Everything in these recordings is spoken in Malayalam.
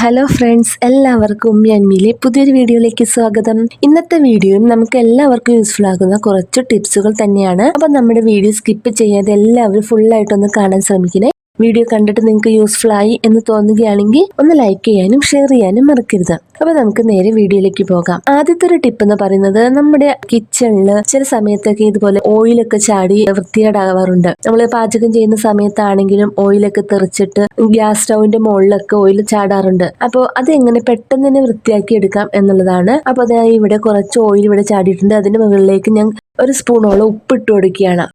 ഹലോ ഫ്രണ്ട്സ് എല്ലാവർക്കും ഞാൻ ഉമ്മിയന്മിയിലെ പുതിയൊരു വീഡിയോയിലേക്ക് സ്വാഗതം. ഇന്നത്തെ വീഡിയോയും നമുക്ക് എല്ലാവർക്കും യൂസ്ഫുൾ ആകുന്ന കുറച്ച് ടിപ്സുകൾ തന്നെയാണ്. അപ്പൊ നമ്മുടെ വീഡിയോ സ്കിപ്പ് ചെയ്യാതെ എല്ലാവരും ഫുൾ ആയിട്ടൊന്ന് കാണാൻ ശ്രമിക്കണേ. വീഡിയോ കണ്ടിട്ട് നിങ്ങൾക്ക് യൂസ്ഫുൾ ആയി എന്ന് തോന്നുകയാണെങ്കിൽ ഒന്ന് ലൈക്ക് ചെയ്യാനും ഷെയർ ചെയ്യാനും മറക്കരുത്. അപ്പൊ നമുക്ക് നേരെ വീഡിയോയിലേക്ക് പോകാം. ആദ്യത്തെ ഒരു ടിപ്പ് എന്ന് പറയുന്നത് നമ്മുടെ കിച്ചണിൽ ചില സമയത്തൊക്കെ ഇതുപോലെ ഓയിലൊക്കെ ചാടി വൃത്തികേടാവാറുണ്ട്. നമ്മൾ പാചകം ചെയ്യുന്ന സമയത്താണെങ്കിലും ഓയിലൊക്കെ തെറിച്ചിട്ട് ഗ്യാസ് സ്റ്റൗവിന്റെ മുകളിലൊക്കെ ഓയിൽ ചാടാറുണ്ട്. അപ്പോൾ അത് എങ്ങനെ പെട്ടെന്ന് തന്നെ വൃത്തിയാക്കി എടുക്കാം എന്നുള്ളതാണ്. അപ്പോൾ അതായത് ഇവിടെ കുറച്ച് ഓയിൽ ഇവിടെ ചാടിയിട്ടുണ്ട്. അതിന്റെ മുകളിലേക്ക് ഞാൻ ഒരു സ്പൂണോളം ഉപ്പിട്ട് കൊടുക്കുകയാണ്.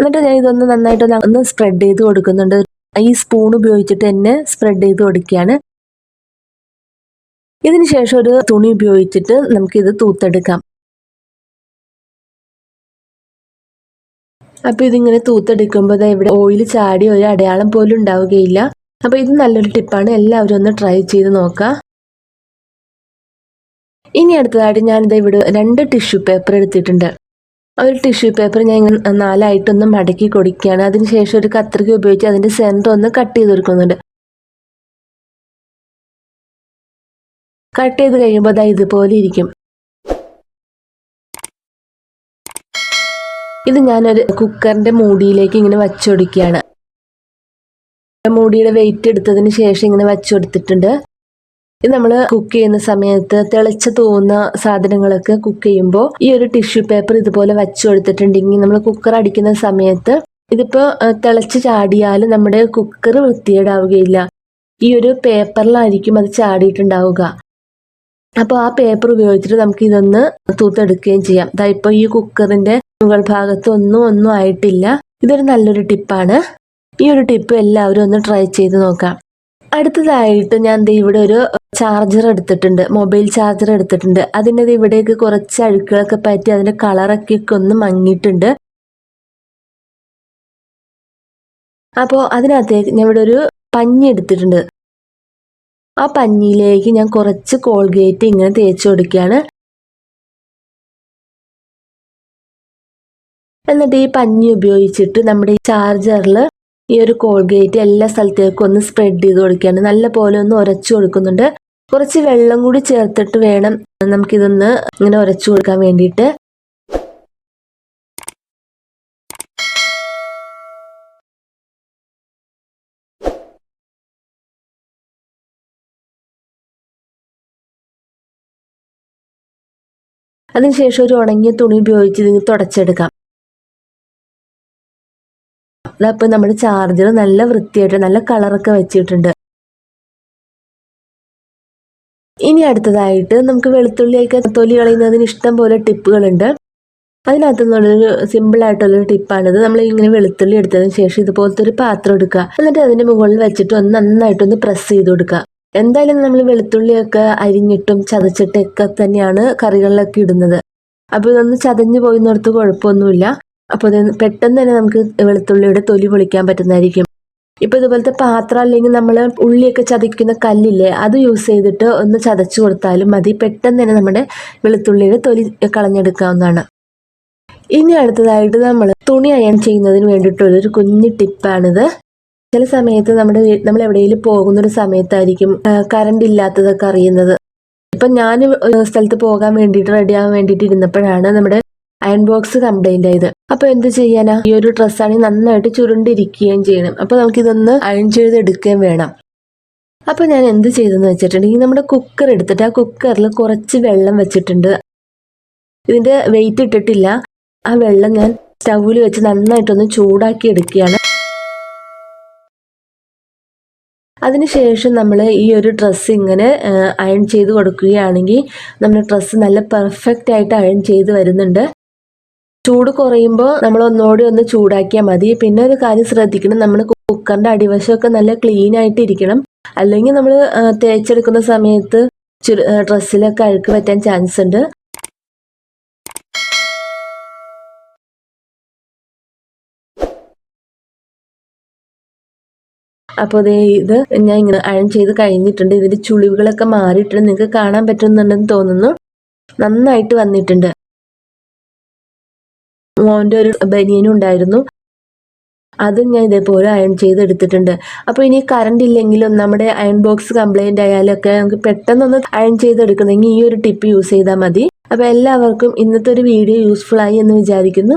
എന്നിട്ട് ഞാൻ ഇതൊന്ന് നന്നായിട്ട് ഒന്ന് സ്പ്രെഡ് ചെയ്ത് കൊടുക്കുന്നുണ്ട്. ഈ സ്പൂൺ ഉപയോഗിച്ചിട്ട് തന്നെ സ്പ്രെഡ് ചെയ്ത് കൊടുക്കുകയാണ്. ഇതിന് ശേഷം ഒരു തുണി ഉപയോഗിച്ചിട്ട് നമുക്കിത് തൂത്തെടുക്കാം. അപ്പൊ ഇതിങ്ങനെ തൂത്തെടുക്കുമ്പോൾ ഇവിടെ ഓയിൽ ചാടി ഒരു അടയാളം പോലും ഉണ്ടാവുകയില്ല. അപ്പൊ ഇത് നല്ലൊരു ടിപ്പാണ് എല്ലാവരും ഒന്ന് ട്രൈ ചെയ്ത് നോക്കുക ഇനി അടുത്തതായിട്ട് ഞാനിത് ഇവിടെ രണ്ട് ടിഷ്യൂ പേപ്പർ എടുത്തിട്ടുണ്ട്. ഒരു ടിഷ്യൂ പേപ്പർ ഞാൻ നാലായിട്ടൊന്ന് മടക്കി കൊടുക്കുകയാണ്. അതിനുശേഷം ഒരു കത്രിക ഉപയോഗിച്ച് അതിന്റെ സെന്റർ ഒന്ന് കട്ട് ചെയ്ത് കൊടുക്കുന്നുണ്ട്. കട്ട് ചെയ്ത് കഴിയുമ്പോൾ അതാ ഇതുപോലെ ഇരിക്കും. ഇത് ഞാനൊരു കുക്കറിന്റെ മൂടിയിലേക്ക് ഇങ്ങനെ വച്ചുകൊടുക്കുകയാണ് മൂടിയുടെ വെയിറ്റ് എടുത്തതിന് ശേഷം ഇങ്ങനെ വച്ചു കൊടുത്തിട്ടുണ്ട് ഇത് നമ്മൾ കുക്ക് ചെയ്യുന്ന സമയത്ത് തിളച്ച് തോന്നുന്ന സാധനങ്ങളൊക്കെ കുക്ക് ചെയ്യുമ്പോൾ ഈ ഒരു ടിഷ്യൂ പേപ്പർ ഇതുപോലെ വച്ചു കൊടുത്തിട്ടുണ്ടെങ്കിൽ നമ്മൾ കുക്കർ അടിക്കുന്ന സമയത്ത് ഇതിപ്പോൾ തിളച്ച് ചാടിയാൽ നമ്മുടെ കുക്കർ വൃത്തികേടാവുകയില്ല. ഈ ഒരു പേപ്പറിലായിരിക്കും അത് ചാടിയിട്ടുണ്ടാവുക. അപ്പോൾ ആ പേപ്പർ ഉപയോഗിച്ചിട്ട് നമുക്ക് ഇതൊന്ന് തൂത്തെടുക്കുകയും ചെയ്യാം. ഇതാ ഇപ്പോൾ ഈ കുക്കറിന്റെ മുകൾ ഭാഗത്ത് ഒന്നും ഒന്നും ആയിട്ടില്ല. ഇതൊരു നല്ലൊരു ടിപ്പാണ് ഈ ഒരു ടിപ്പ് എല്ലാവരും ഒന്ന് ട്രൈ ചെയ്ത് നോക്കാം. അടുത്തതായിട്ട് ഞാൻ ഇവിടെ ഒരു ചാർജർ എടുത്തിട്ടുണ്ട് മൊബൈൽ ചാർജർ എടുത്തിട്ടുണ്ട്. അതിന്റെ ഇവിടെയൊക്കെ കുറച്ച് അഴുക്കുകളൊക്കെ പറ്റി അതിന്റെ കളറൊക്കെ ഒന്ന് മങ്ങിയിട്ടുണ്ട്. അപ്പോൾ അതിനകത്തേക്ക് ഞാൻ ഇവിടെ ഒരു പഞ്ഞി എടുത്തിട്ടുണ്ട്. ആ പഞ്ഞിയിലേക്ക് ഞാൻ കുറച്ച് കോൾഗേറ്റ് ഇങ്ങനെ തേച്ച് കൊടുക്കുകയാണ്. എന്നിട്ട് ഈ പഞ്ഞി ഉപയോഗിച്ചിട്ട് നമ്മുടെ ഈ ചാർജറിൽ ഈ ഒരു കോൾഗേറ്റ് എല്ലാ സ്ഥലത്തേക്കും ഒന്ന് സ്പ്രെഡ് ചെയ്ത് കൊടുക്കുകയാണ്. നല്ല പോലെ ഒന്ന് ഉരച്ചു കൊടുക്കുന്നുണ്ട്. കുറച്ച് വെള്ളം കൂടി ചേർത്തിട്ട് വേണം നമുക്കിതൊന്ന് ഇങ്ങനെ ഉരച്ചു കൊടുക്കാൻ വേണ്ടിയിട്ട്. അതിനുശേഷം ഒരു ഉണങ്ങിയ തുണി ഉപയോഗിച്ച് ഇതിന് തുടച്ചെടുക്കാം. അതപ്പോൾ നമ്മുടെ ചാർജർ നല്ല വൃത്തിയായിട്ട് നല്ല കളറൊക്കെ വെച്ചിട്ടുണ്ട്. ഇനി അടുത്തതായിട്ട് നമുക്ക് വെളുത്തുള്ളിയൊക്കെ തൊലി കളയുന്നതിന് ഇഷ്ടം പോലെ ടിപ്പുകളുണ്ട്. അതിനകത്ത് നിന്നുള്ളൊരു സിമ്പിൾ ആയിട്ടുള്ളൊരു ടിപ്പാണിത്. നമ്മൾ ഇങ്ങനെ വെളുത്തുള്ളി എടുത്തതിന് ശേഷം ഇതുപോലത്തെ ഒരു പാത്രം എടുക്കുക. എന്നിട്ട് അതിന്റെ മുകളിൽ വെച്ചിട്ട് ഒന്ന് നന്നായിട്ടൊന്ന് പ്രസ് ചെയ്ത് കൊടുക്കുക. എന്തായാലും നമ്മൾ വെളുത്തുള്ളിയൊക്കെ അരിഞ്ഞിട്ടും ചതച്ചിട്ടൊക്കെ തന്നെയാണ് കറികളിലൊക്കെ ഇടുന്നത്. അപ്പോൾ ഇതൊന്ന് ചതഞ്ഞു പോയി നിർത്ത് കുഴപ്പമൊന്നുമില്ല. അപ്പോൾ പെട്ടെന്ന് തന്നെ നമുക്ക് വെളുത്തുള്ളിയുടെ തൊലി പൊളിക്കാൻ പറ്റുന്നതായിരിക്കും. ഇപ്പൊ ഇതുപോലത്തെ പാത്രം അല്ലെങ്കിൽ നമ്മൾ ഉള്ളിയൊക്കെ ചതയ്ക്കുന്ന കല്ലില്ലേ അത് യൂസ് ചെയ്തിട്ട് ഒന്ന് ചതച്ചു കൊടുത്താലും മതി. പെട്ടെന്ന് തന്നെ നമ്മുടെ വെളുത്തുള്ളിയുടെ തൊലി കളഞ്ഞെടുക്കാവുന്നതാണ്. ഇനി അടുത്തതായിട്ട് നമ്മൾ തുണി അയൺ ചെയ്യുന്നതിന് വേണ്ടിയിട്ടുള്ളൊരു കുഞ്ഞു ടിപ്പാണിത്. ചില സമയത്ത് നമ്മുടെ നമ്മൾ എവിടെയെങ്കിലും പോകുന്ന ഒരു സമയത്തായിരിക്കും കറണ്ട് ഇല്ലാത്തതൊക്കെ അറിയുന്നത്. ഇപ്പൊ ഞാൻ സ്ഥലത്ത് പോകാൻ വേണ്ടിയിട്ട് റെഡി ആവാൻ വേണ്ടിയിട്ട് ഇരുന്നപ്പോഴാണ് നമ്മുടെ അയൺ ബോക്സ് കംപ്ലൈന്റ് ആയത്. അപ്പൊ എന്ത് ചെയ്യാനാ? ഈ ഒരു ഡ്രസ്സാണെങ്കിൽ നന്നായിട്ട് ചുരുണ്ടിരിക്കുകയും ചെയ്യണം. അപ്പൊ നമുക്കിതൊന്ന് അയൺ ചെയ്തെടുക്കുകയും വേണം. അപ്പൊ ഞാൻ എന്ത് ചെയ്തെന്ന് വെച്ചിട്ടുണ്ടെങ്കിൽ നമ്മുടെ കുക്കർ എടുത്തിട്ട് ആ കുക്കറിൽ കുറച്ച് വെള്ളം വെച്ചിട്ടുണ്ട്. ഇതിന്റെ വെയിറ്റ് ഇട്ടിട്ടില്ല. ആ വെള്ളം ഞാൻ സ്റ്റൗവിൽ വെച്ച് നന്നായിട്ടൊന്ന് ചൂടാക്കി എടുക്കുകയാണ്. അതിനുശേഷം നമ്മൾ ഈ ഒരു ഡ്രസ്സ് ഇങ്ങനെ അയൺ ചെയ്ത് കൊടുക്കുകയാണെങ്കിൽ നമ്മുടെ ഡ്രസ്സ് നല്ല പെർഫെക്റ്റ് ആയിട്ട് അയൺ ചെയ്ത് വരുന്നുണ്ട്. ചൂട് കുറയുമ്പോൾ നമ്മൾ ഒന്നുകൂടി ഒന്ന് ചൂടാക്കിയാൽ മതി. പിന്നെ ഒരു കാര്യം ശ്രദ്ധിക്കണം. നമ്മൾ കുക്കറിന്റെ അടിവശമൊക്കെ നല്ല ക്ലീൻ ആയിട്ട് ഇരിക്കണം. അല്ലെങ്കിൽ നമ്മൾ തേച്ചെടുക്കുന്ന സമയത്ത് ഡ്രസ്സിലൊക്കെ അഴുക്ക് പറ്റാൻ ചാൻസ് ഉണ്ട്. അപ്പോൾ ഇത് ഞാൻ ഇങ്ങനെ അയൺ ചെയ്ത് കഴിഞ്ഞിട്ടുണ്ട്. ഇതിന്റെ ചുളിവുകളൊക്കെ മാറിയിട്ടുണ്ട്. നിങ്ങൾക്ക് കാണാൻ പറ്റുന്നുണ്ടെന്ന് തോന്നുന്നു. നന്നായിട്ട് വന്നിട്ടുണ്ട്. മോന്റെ ഒരു ബനിയനും ഉണ്ടായിരുന്നു. അതും ഞാൻ ഇതേപോലെ അയൺ ചെയ്തെടുത്തിട്ടുണ്ട്. അപ്പോൾ ഇനി കറണ്ട് ഇല്ലെങ്കിലും നമ്മുടെ അയൺ ബോക്സ് കംപ്ലൈന്റ് ആയാലൊക്കെ നമുക്ക് പെട്ടെന്നൊന്ന് അയൺ ചെയ്തെടുക്കണമെങ്കിൽ ഈ ഒരു ടിപ്പ് യൂസ് ചെയ്താൽ മതി. അപ്പോൾ എല്ലാവർക്കും ഇന്നത്തെ ഒരു വീഡിയോ യൂസ്ഫുൾ ആയി എന്ന് വിചാരിക്കുന്നു.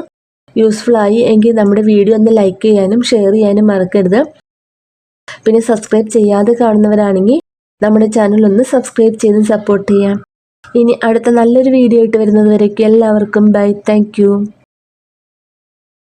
യൂസ്ഫുൾ ആയി എങ്കിൽ നമ്മുടെ വീഡിയോ ഒന്ന് ലൈക്ക് ചെയ്യാനും ഷെയർ ചെയ്യാനും മറക്കരുത്. പിന്നെ സബ്സ്ക്രൈബ് ചെയ്യാതെ കാണുന്നവരാണെങ്കിൽ നമ്മുടെ ചാനൽ ഒന്ന് സബ്സ്ക്രൈബ് ചെയ്ത് സപ്പോർട്ട് ചെയ്യാം. ഇനി അടുത്ത നല്ലൊരു വീഡിയോ ആയിട്ട് വരുന്നത് വരേക്കും എല്ലാവർക്കും ബൈ താങ്ക്